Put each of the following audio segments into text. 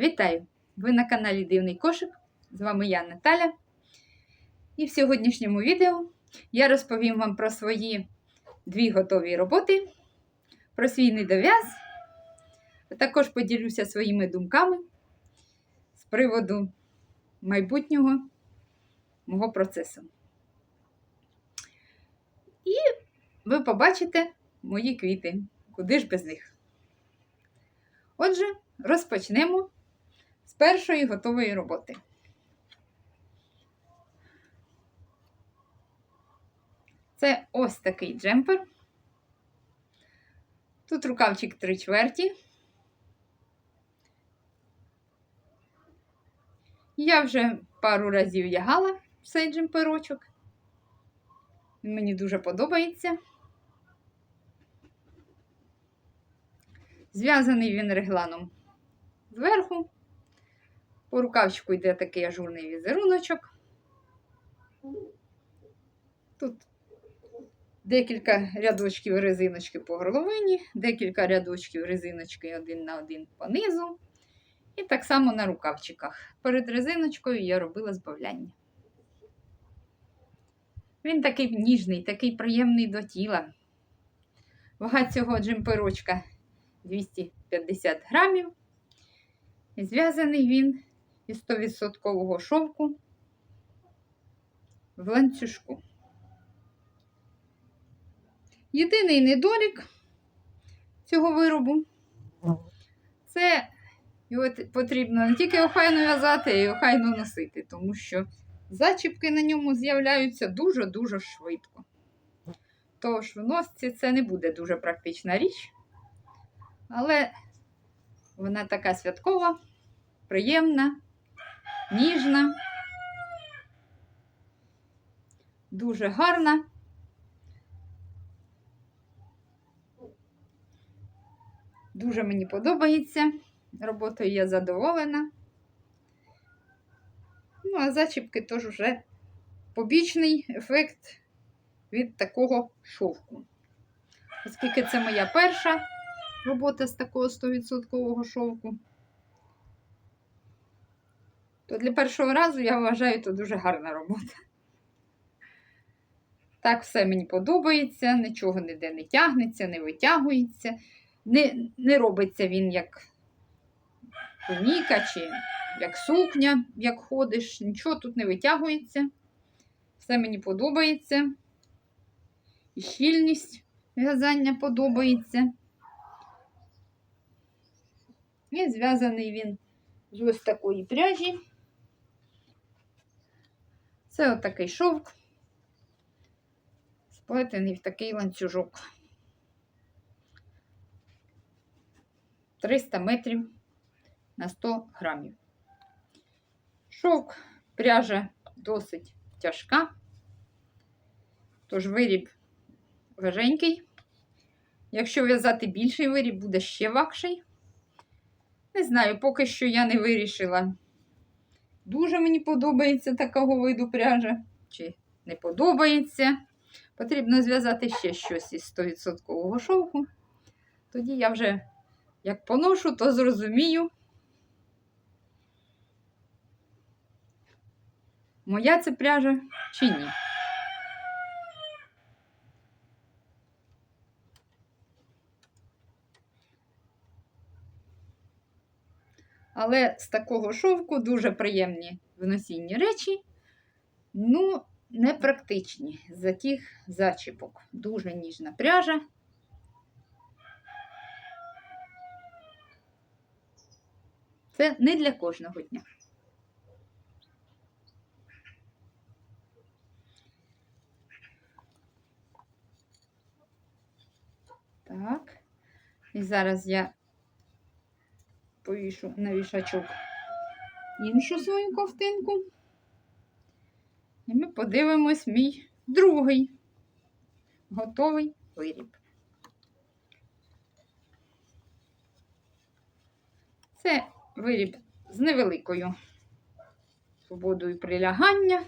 Вітаю! Ви на каналі Дивний Кошик. З вами я Наталя. І в сьогоднішньому відео я розповім вам про свої дві готові роботи, про свій недов'яз, також поділюся своїми думками з приводу майбутнього мого процесу. І ви побачите мої квіти. Куди ж без них? Отже, розпочнемо першої готової роботи. Це ось такий джемпер. Тут рукавчик 3 чверті. Я вже пару разів вдягала цей джемперочок. Мені дуже подобається. Зв'язаний він регланом зверху. По рукавчику йде такий ажурний візеруночок. Тут декілька рядочків резиночки по горловині, декілька рядочків резиночки один на один по низу. І так само на рукавчиках. Перед резиночкою я робила збавляння. Він такий ніжний, такий приємний до тіла. Вага цього джемперочка 250 грамів. Зв'язаний він із 100% шовку в ланцюжку. Єдиний недолік цього виробу це його потрібно не тільки охайно в'язати, а й охайно носити, тому що зачіпки на ньому з'являються дуже-дуже швидко. Тож в носці це не буде дуже практична річ, але вона така святкова, приємна, ніжна, дуже гарна. Дуже мені подобається. Роботою я задоволена. Ну, а зачіпки теж вже побічний ефект від такого шовку. Оскільки це моя перша робота з такого 100% шовку, то для першого разу я вважаю, це дуже гарна робота. Так, все мені подобається, нічого ніде не тягнеться, не витягується, не, не робиться він як туніка чи як сукня, як ходиш, нічого тут не витягується. Все мені подобається. І щільність в'язання подобається. І зв'язаний він з ось такої пряжі. Це отакий шовк, сплетений в такий ланцюжок. 300 метрів на 100 грамів. Шовк пряжа досить тяжка, тож виріб важенький. Якщо в'язати більший виріб, буде ще вакший. Не знаю, поки що я не вирішила. Дуже мені подобається такого виду пряжа, чи не подобається. Потрібно зв'язати ще щось із 100% шовку. Тоді я вже як поношу, то зрозумію. Моя це пряжа чи ні? Але з такого шовку дуже приємні в носінні речі, ну, непрактичні за тих зачіпок. Дуже ніжна пряжа. Це не для кожного дня. Так, і зараз я повішу на вішачок іншу свою ковтинку. І ми подивимось мій другий готовий виріб. Це виріб з невеликою свободою прилягання.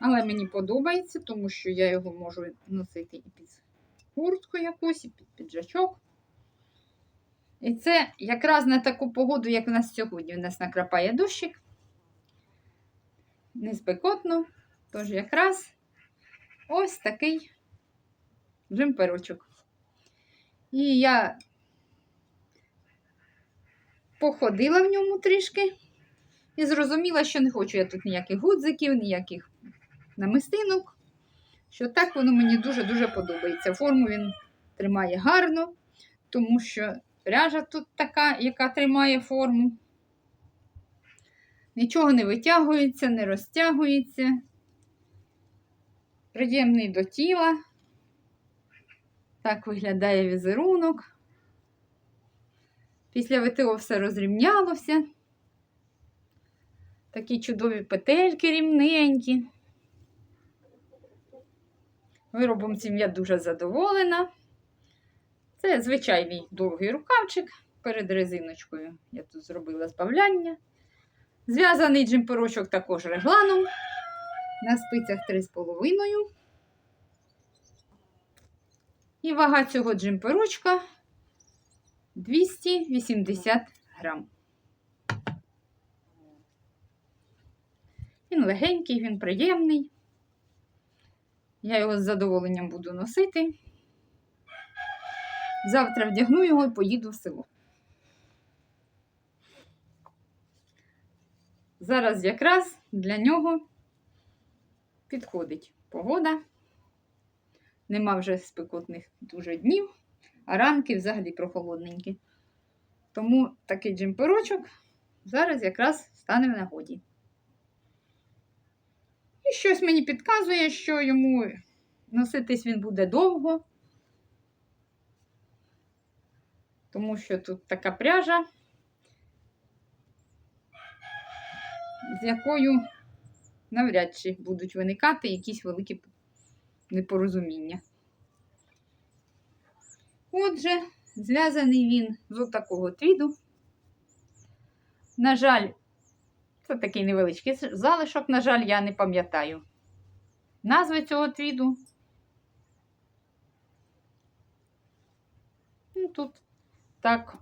Але мені подобається, тому що я його можу носити і під куртку якусь, і під піджачок. І це якраз на таку погоду, як у нас сьогодні. У нас накрапає дощик. Не спекотно. Тож якраз ось такий джемперочок. І я походила в ньому трішки і зрозуміла, що не хочу я тут ніяких гудзиків, ніяких намистинок. Що так воно мені дуже-дуже подобається. Форму він тримає гарно, тому що пряжа тут така, яка тримає форму. Нічого не витягується, не розтягується. Приємний до тіла. Так виглядає візерунок. Після ВТО все розрівнялося. Такі чудові петельки рівненькі. Виробом цим я дуже задоволена. Це звичайний довгий рукавчик перед резиночкою. Я тут зробила збавляння. Зв'язаний джемперочок також регланом. На спицях 3,5. І вага цього джемперочка 280 грам. Він легенький, він приємний. Я його з задоволенням буду носити. Завтра вдягну його і поїду в село. Зараз якраз для нього підходить погода. Нема вже спекотних дуже днів, а ранки взагалі прохолодненькі. Тому такий джемперочок зараз якраз стане в нагоді. І щось мені підказує, що йому носитись він буде довго, тому що тут така пряжа, з якою навряд чи будуть виникати якісь великі непорозуміння. Отже, зв'язаний він з отакого твіду. На жаль, це такий невеличкий залишок, на жаль, я не пам'ятаю назви цього твіду. Ну, Тут так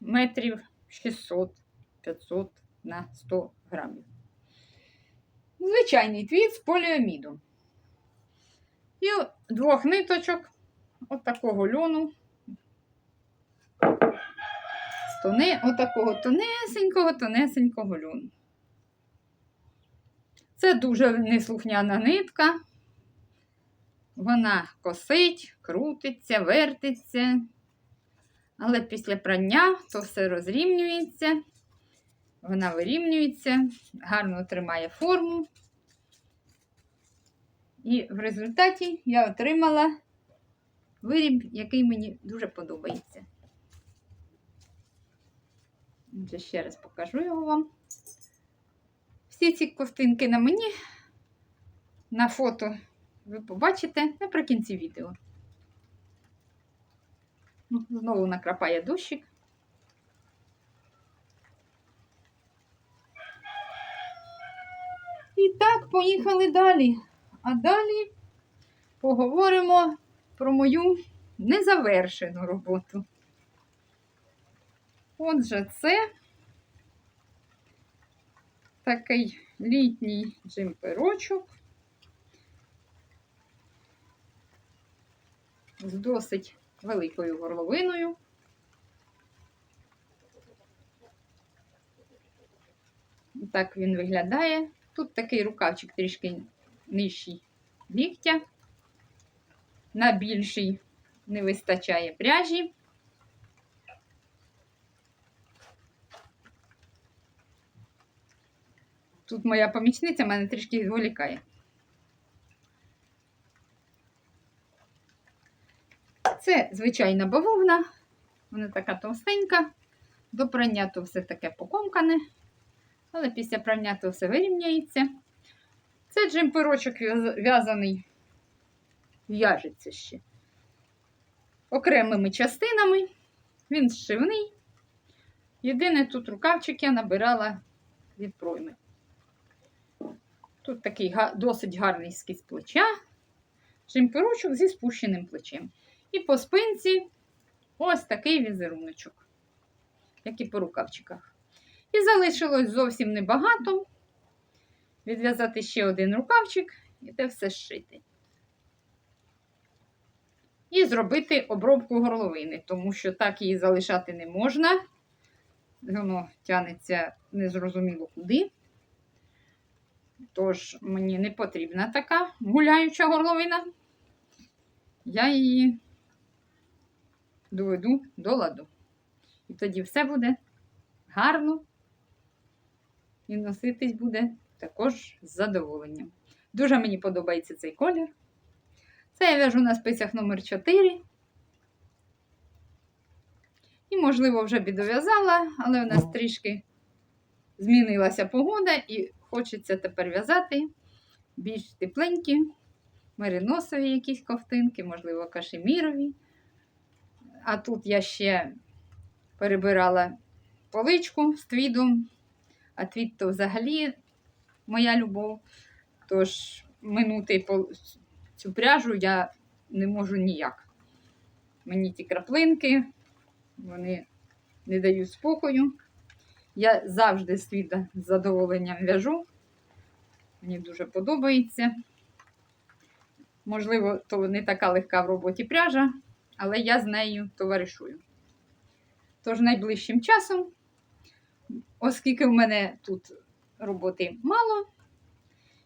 метрів 600-500 на 100 грамів. Звичайний твіт з поліаміду. І двох ниточок от такого льону. Тони, отакого тонесенького, тонесенького льону. Це дуже неслухняна нитка. Вона косить, крутиться, вертиться. Але після прання то все розрівнюється, вона вирівнюється, гарно тримає форму. І в результаті я отримала виріб, який мені дуже подобається. Отже, ще раз покажу його вам. Всі ці ковтинки на мені на фото ви побачите наприкінці відео. Знову накрапає дощик. І так, поїхали далі. А далі поговоримо про мою незавершену роботу. Отже, це такий літній джемперочок з досить великою горловиною. Так він виглядає. Тут такий рукавчик трішки нижчий ліктя. На більший не вистачає пряжі. Тут моя помічниця мене трішки відволікає. Це звичайна бавовна, вона така товстенька, до прання то все таке покомкане, але після прання то все вирівняється. Це джемперочок в'язаний, в'яжеться ще окремими частинами. Він зшивний. Єдине тут рукавчик я набирала від пройми. Тут такий досить гарний скіз плеча, джемперочок зі спущеним плечем. І по спинці Ось такий візеруночок, як і по рукавчиках. І залишилось зовсім небагато. Відв'язати ще один рукавчик і те все зшити. І зробити обробку горловини, тому що так її залишати не можна. Воно тягнеться незрозуміло куди. Тож мені не потрібна така гуляюча горловина. Я її доведу до ладу. І тоді все буде гарно і носитись буде також з задоволенням. Дуже мені подобається цей колір. Це я в'яжу на спицях номер 4. І, можливо, вже б але у нас трішки змінилася погода, і хочеться тепер в'язати більш тепленькі, мериносові якісь ковтинки, можливо, кашемірові. А тут я ще перебирала поличку з твідом, а твід то взагалі моя любов. Тож минути цю пряжу я не можу ніяк. Мені ті краплинки, вони не дають спокою. Я завжди світа з задоволенням в'яжу. Мені дуже подобається. Можливо, то не така легка в роботі пряжа, але я з нею товаришую. Тож найближчим часом, оскільки в мене тут роботи мало,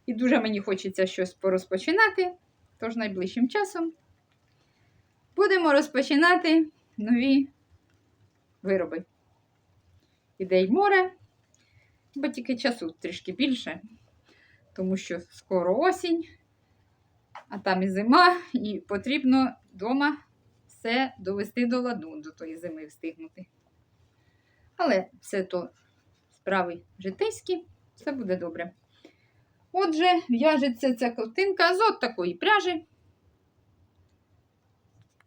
і дуже мені хочеться щось порозпочинати, тож найближчим часом будемо розпочинати нові вироби. Ідей море, бо тільки часу трішки більше, тому що скоро осінь, а там і зима, і потрібно вдома все довести до ладу, до тої зими встигнути. Але все то справи житейські, все буде добре. Отже, в'яжеться ця ковтинка з от такої пряжі.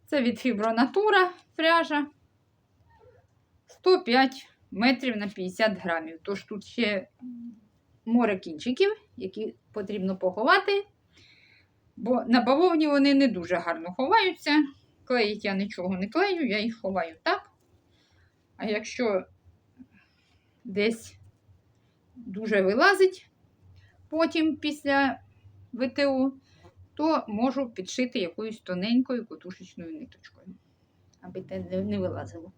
Це від Фібронатура пряжа 105 метрів на 50 грамів. Тож тут ще море кінчиків, які потрібно поховати, бо на бавовні вони не дуже гарно ховаються. Клеїть я нічого не клею, я їх ховаю так. А якщо десь дуже вилазить потім після ВТУ, то можу підшити якоюсь тоненькою котушечною ниточкою, аби те не вилазило.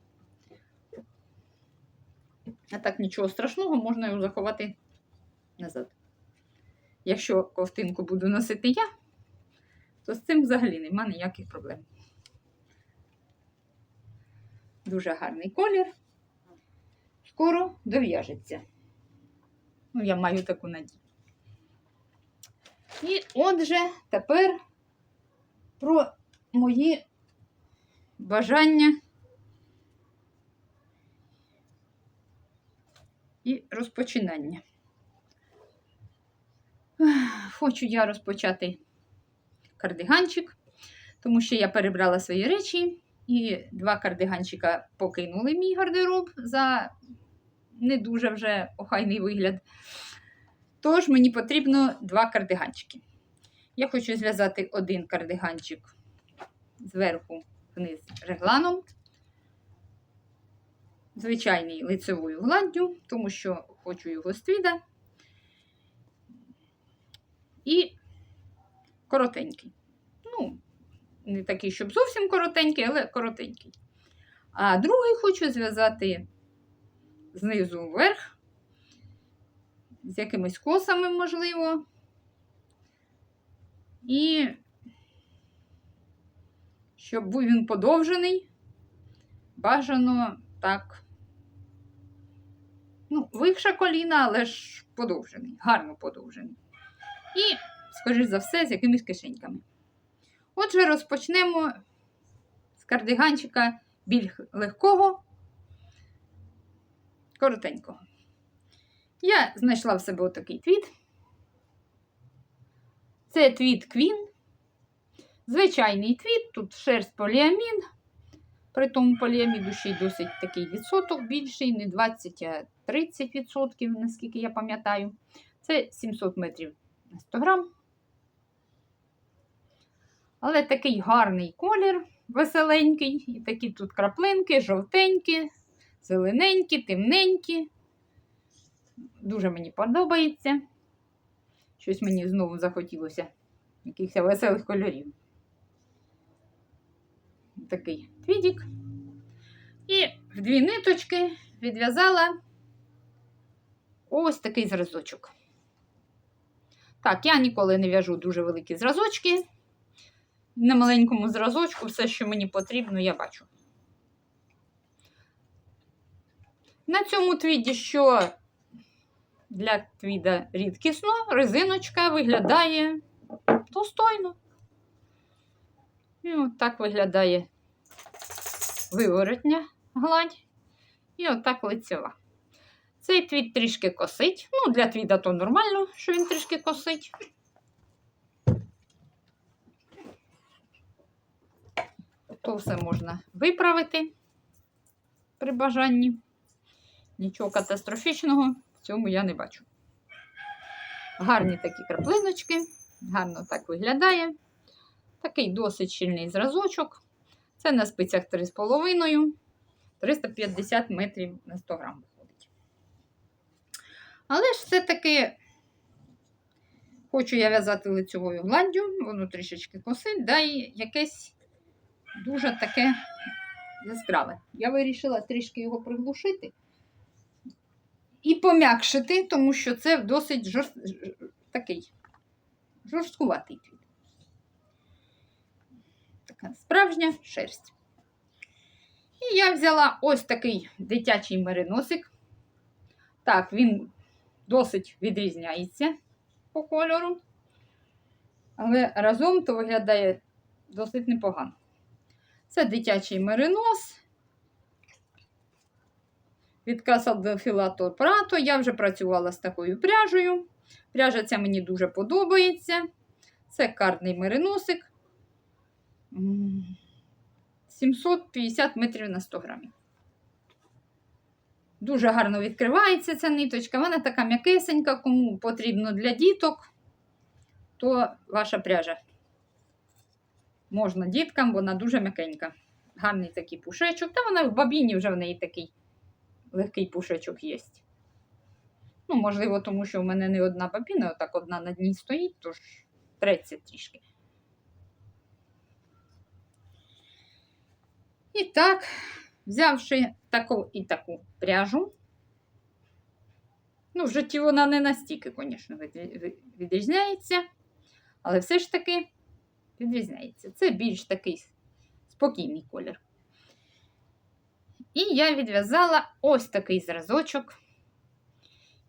А так нічого страшного, можна його заховати назад. Якщо ковтинку буду носити я, то з цим взагалі нема ніяких проблем. Дуже гарний колір. Скоро дов'яжеться. Ну, я маю таку надію. І отже, тепер про мої бажання і розпочинання. Хочу я розпочати кардиганчик, тому що я перебрала свої речі, і два кардиганчика покинули мій гардероб за не дуже вже охайний вигляд. Тож мені потрібно два кардиганчики. Я хочу зв'язати один кардиганчик зверху вниз регланом, звичайний лицевою гладдю, тому що хочу його з твіда. І коротенький. Ну, не такий, щоб зовсім коротенький, але коротенький. А другий хочу зв'язати знизу вверх, з якимись косами, можливо. І щоб був він подовжений, бажано так. Ну, виша коліна, але ж подовжений, гарно подовжений. І, скоріш за все, з якимись кишеньками. Отже, розпочнемо з кардиганчика більш легкого, коротенького. Я знайшла в себе отакий твіт. Це твіт Квін. Звичайний твіт, тут шерсть поліамін. При тому поліаміду ще й досить такий відсоток більший, не 20, а 30%, наскільки я пам'ятаю. Це 700 метрів на 100 грам. Але такий гарний колір, веселенький. І такі тут краплинки, жовтенькі, зелененькі, темненькі. Дуже мені подобається. Щось мені знову захотілося якихось веселих кольорів. Такий твідік. І в дві ниточки відв'язала ось такий зразочок. Так, я ніколи не в'яжу дуже великі зразочки. На маленькому зразочку все, що мені потрібно, я бачу. На цьому твіді, що для твіда рідкісно, резиночка виглядає достойно. І от так виглядає виворотня гладь. І отак лицева. Цей твід трішки косить. Ну, для твіда то нормально, що він трішки косить. То все можна виправити при бажанні. Нічого катастрофічного в цьому я не бачу. Гарні такі краплиночки, гарно так виглядає. Такий досить щільний зразочок. Це на спицях 3,5, 350 метрів на 100 грам виходить. Але ж все-таки хочу я в'язати лицьовою гладдю, воно трішечки косить, да і якесь дуже таке яскраве. Я вирішила трішки його приглушити і пом'якшити, тому що це досить жорст... такий жорсткуватий твіт. Така справжня шерсть. І я взяла ось такий дитячий мериносик. Так, він досить відрізняється по кольору, але разом то виглядає досить непогано. Це дитячий меринос від del Filato Я вже працювала з такою пряжею. Пряжа ця мені дуже подобається. Це карний мериносик. 750 метрів на 100 грамів. Дуже гарно відкривається ця ниточка. Вона така м'якесенька, кому потрібно для діток, то ваша пряжа. Можна діткам, вона дуже м'якенька. Гарний такий пушечок. Та вона в бабіні вже в неї такий легкий пушечок є. Ну, можливо, тому що в мене не одна бабіна, отак одна на дні стоїть, тож треться трішки. І так, взявши таку і таку пряжу, ну, в житті вона не настільки, звісно, від- від- відрізняється, але все ж таки відрізняється. Це більш такий спокійний колір. І я відв'язала ось такий зразочок.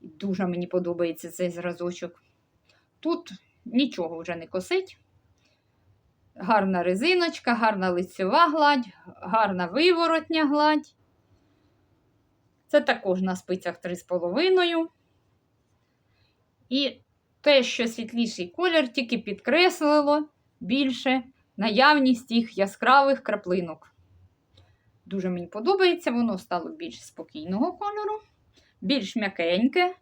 Дуже мені подобається цей зразочок. Тут нічого вже не косить. Гарна резиночка, гарна лицьова гладь, гарна виворотня гладь. Це також на спицях 3,5. І те, що світліший колір, тільки підкреслило більше наявність їх яскравих краплинок. Дуже мені подобається, воно стало більш спокійного кольору, більш м'якеньке,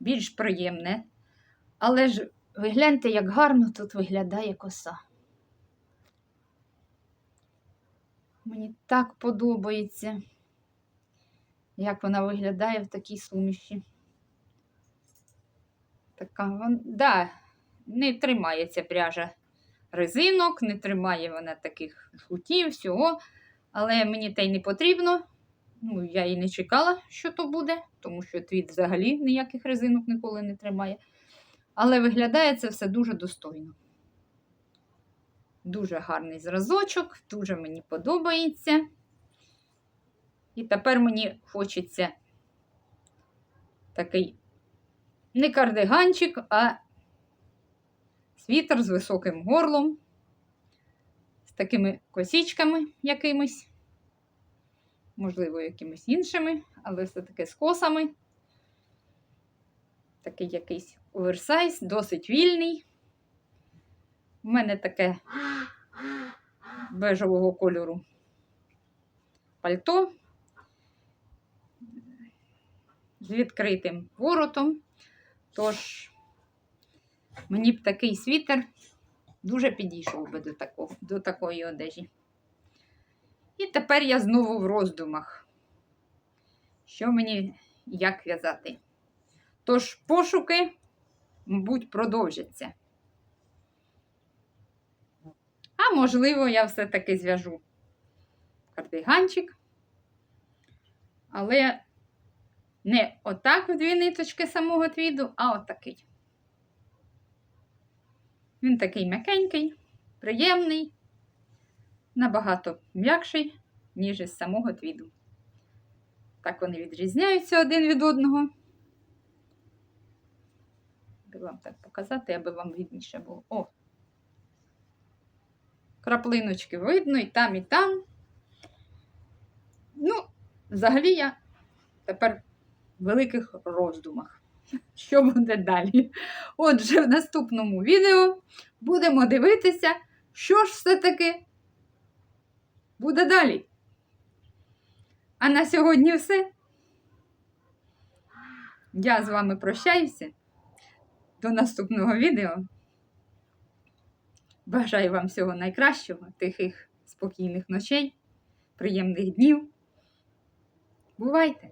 більш приємне. Але ж ви гляньте, як гарно тут виглядає коса. Мені так подобається, як вона виглядає в такій суміші. Така вон, да, не тримає ця пряжа резинок, не тримає вона таких жгутів, всього. Але мені те й не потрібно. Ну, я і не чекала, що то буде, тому що твіт взагалі ніяких резинок ніколи не тримає. Але виглядає це все дуже достойно. Дуже гарний зразочок, дуже мені подобається. І тепер мені хочеться такий не кардиганчик, а світер з високим горлом, з такими косічками якимись, можливо, якимись іншими, але все-таки з косами. Такий якийсь оверсайз, досить вільний. У мене таке бежевого кольору пальто з відкритим воротом. Тож мені б такий світер дуже підійшов би до, такого, до такої одежі. І тепер я знову в роздумах. Що мені як в'язати? Тож пошуки, мабуть, продовжаться. А можливо, я все-таки зв'яжу кардиганчик. Але не отак в дві ниточки самого твіду, а отакий. Він такий м'якенький, приємний, набагато м'якший, ніж із самого твіду. Так вони відрізняються один від одного. Би вам так показати, аби вам видніше було. О! Краплиночки видно і там, і там. Ну, взагалі я тепер в великих роздумах. Що буде далі? Отже, в наступному відео будемо дивитися, що ж все-таки буде далі. А на сьогодні все. Я з вами прощаюся. До наступного відео. Бажаю вам всього найкращого, тихих, спокійних ночей, приємних днів. Бувайте!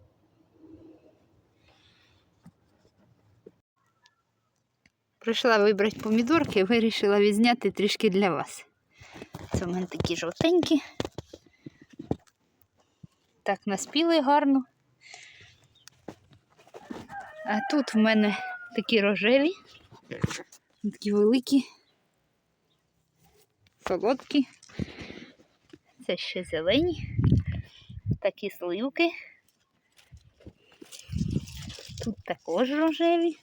Прийшла вибрати помідорки, вирішила відзняти трішки для вас. Це в мене такі жовтенькі. Так, наспіли гарно. А тут в мене такі рожеві, такі великі, солодкі. Це ще зелені, такі сливки. Тут також рожеві.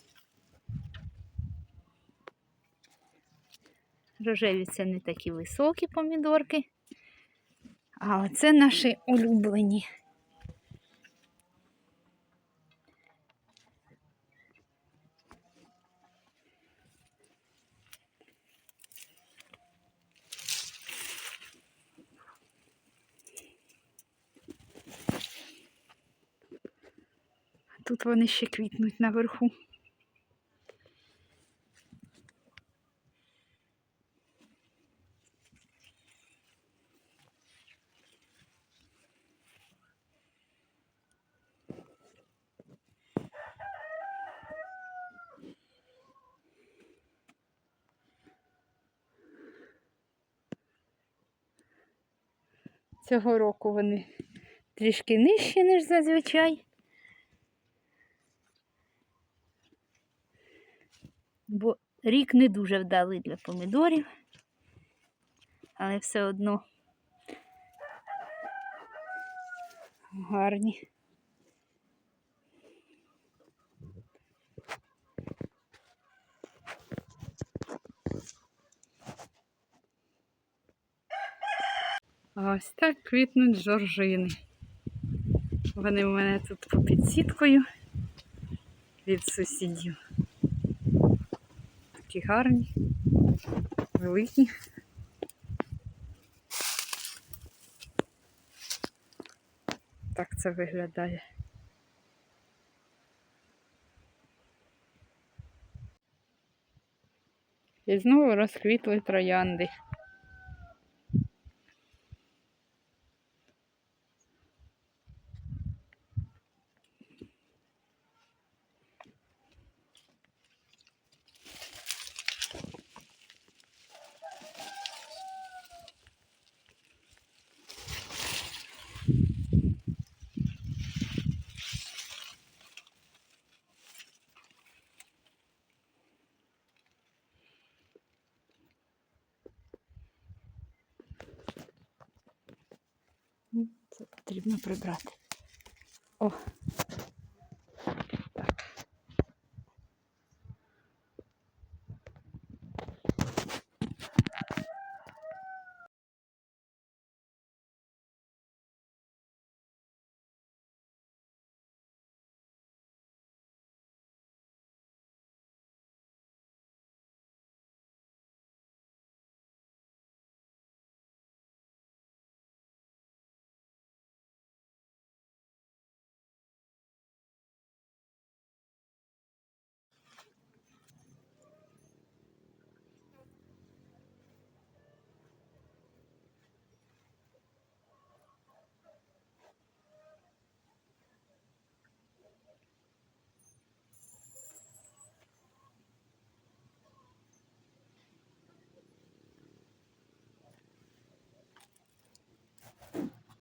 Рожеві це не такі високі помідорки. А оце наші улюблені. Тут вони ще квітнуть наверху. Цього року вони трішки нижчі, ніж зазвичай. Бо рік не дуже вдалий для помідорів, але все одно гарні. Ось так квітнуть жоржини. Вони у мене тут попід сіткою від сусідів. Такі гарні, великі. Так це виглядає. І знову розквітли троянди. Це потрібно прибрати. О,